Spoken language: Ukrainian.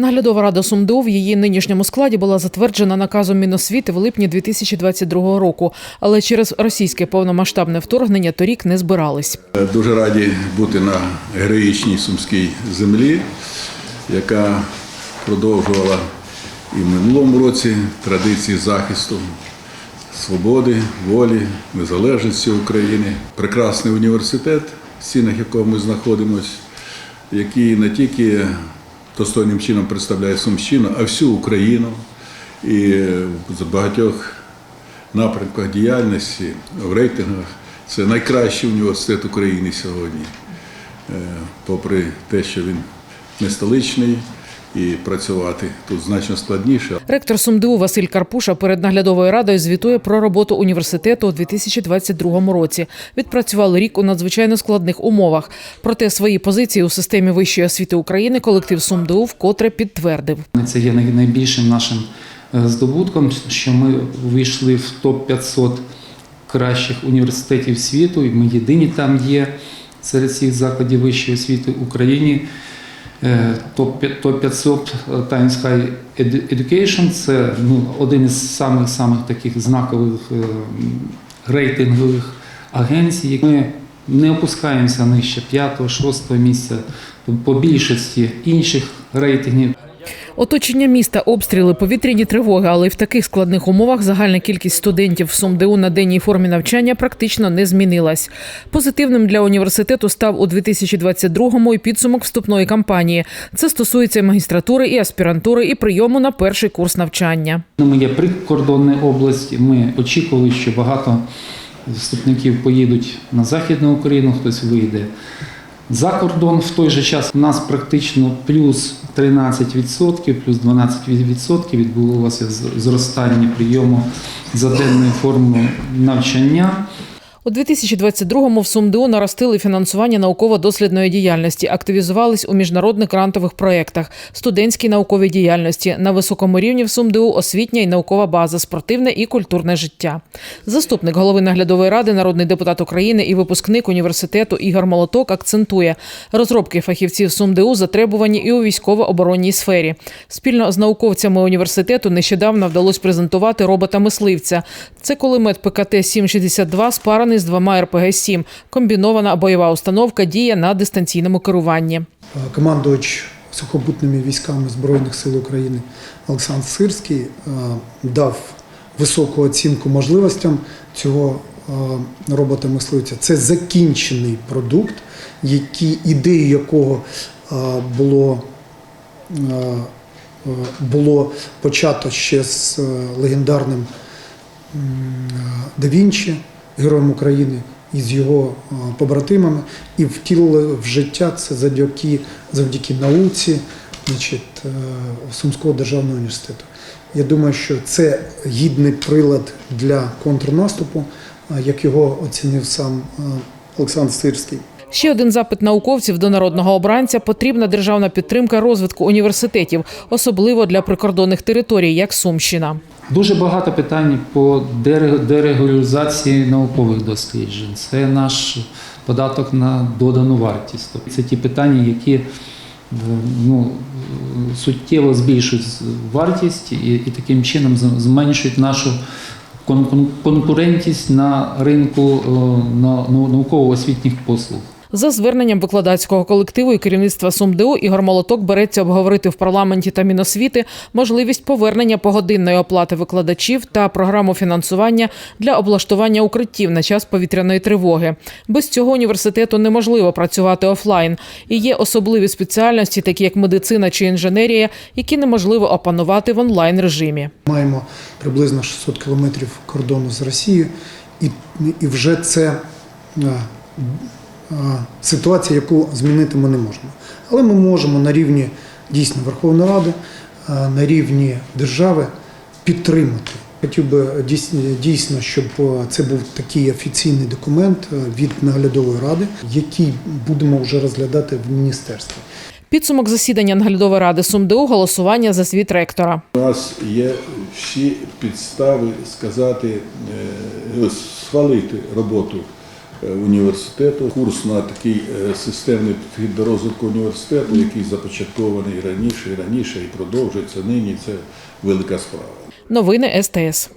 Наглядова рада СумДУ в її нинішньому складі була затверджена наказом Міносвіти в липні 2022 року, але через російське повномасштабне вторгнення торік не збирались. Дуже раді бути на героїчній сумській землі, яка продовжувала і в минулому році традиції захисту свободи, волі, незалежності України. Прекрасний університет, в стінах якого ми знаходимося, який не тільки достойним чином представляє Сумщину, а всю Україну. І в багатьох напрямках діяльності, в рейтингах. Це найкращий університет України сьогодні, Е, попри те, що він не столичний і працювати тут значно складніше. Ректор СумДУ Василь Карпуша перед наглядовою радою звітує про роботу університету у 2022 році. Відпрацювали рік у надзвичайно складних умовах. Проте свої позиції у системі вищої освіти України колектив СумДУ вкотре підтвердив. Це є найбільшим нашим е, здобутком, що ми увійшли в топ-500 кращих університетів світу, і ми єдині там є серед всіх закладів вищої освіти в Україні. Е, Топ- Топ-500 Times High Education – це ну, один із самих самих таких знакових е, рейтингових агенцій. Ми не опускаємося нижче 5-6 місця по більшості інших рейтингів. Оточення міста, обстріли, повітряні тривоги, але й в таких складних умовах загальна кількість студентів в СумДУ на денній формі навчання практично не змінилась. Позитивним для університету став у 2022-му і підсумок вступної кампанії. Це стосується магістратури і аспірантури, і прийому на перший курс навчання. Ми є прикордонна область. Ми очікували, що багато вступників поїдуть на Західну Україну, хтось вийде за кордон. В той же час у нас практично плюс 13%, плюс 12% відбулося зростання прийому за денною формою навчання. У 2022-му в СумДУ наростили фінансування науково-дослідної діяльності, активізувались у міжнародних грантових проєктах, студентській науковій діяльності. На високому рівні в СумДУ освітня і наукова база, спортивне і культурне життя. Заступник голови наглядової ради, народний депутат України і випускник університету Ігор Молоток акцентує, розробки фахівців СумДУ затребувані і у військово-оборонній сфері. Спільно з науковцями університету нещодавно вдалося презентувати робота-мисливця. Це кулемет ПКТ 762 спараний з двома РПГ-7. Комбінована бойова установка діє на дистанційному керуванні. командувач сухопутними військами Збройних сил України Олександр Сирський е, дав високу оцінку можливостям цього е, робота-мисливця. Це закінчений продукт, який, ідею якого е, було, е, е, було почато ще з е, легендарним м, Да Вінчі, героєм України, і з його е, побратимами, і втілили в життя це завдяки, завдяки науці значить, е, Сумського державного університету. Я думаю, що це гідний прилад для контрнаступу, е, як його оцінив сам Олександр Сирський. Ще один запит науковців до народного обранця потрібна державна підтримка розвитку університетів, особливо для прикордонних територій, як Сумщина. Дуже багато питань по дере- дерегуляризації наукових досліджень. Це наш податок на додану вартість. Це ті питання, які ну, суттєво збільшують вартість і, і таким чином зменшують нашу кон- кон- конкурентність на ринку е, на- на- науково-освітніх послуг. За зверненням викладацького колективу і керівництва СумДУ Ігор Молоток береться обговорити в парламенті та Міносвіти можливість повернення погодинної оплати викладачів та програму фінансування для облаштування укриттів на час повітряної тривоги. Без цього університету неможливо працювати офлайн. І є особливі спеціальності, такі як медицина чи інженерія, які неможливо опанувати в онлайн режимі. Маємо приблизно 600 кілометрів кордону з Росією, і, і вже це е, ситуація, яку змінити ми не можемо. Але ми можемо на рівні дійсно Верховної Ради, е, на рівні держави підтримати. Хотів би дійс- дійсно, щоб е, це був такий офіційний документ е, від наглядової ради, який будемо вже розглядати в міністерстві. Підсумок засідання наглядової ради СумДУ голосування за звіт ректора. У нас є всі підстави сказати, е, схвалити роботу е, університету. Курс на такий е, системний підхід до розвитку університету, який започаткований раніше, і раніше і продовжується нині. Це велика справа. Новини СТС.